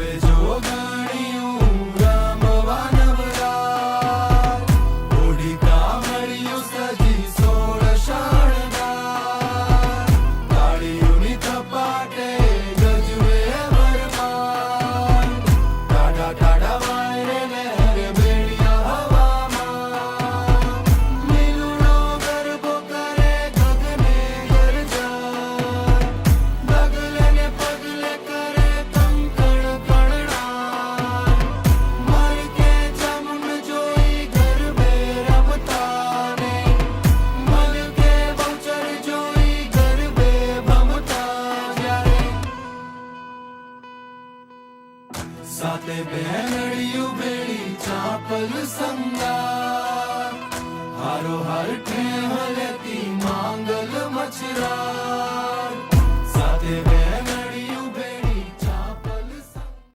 Jehovah. સાથે બેનડિયું ભેળી ચાપલ saga હારો હાર ઠેહલે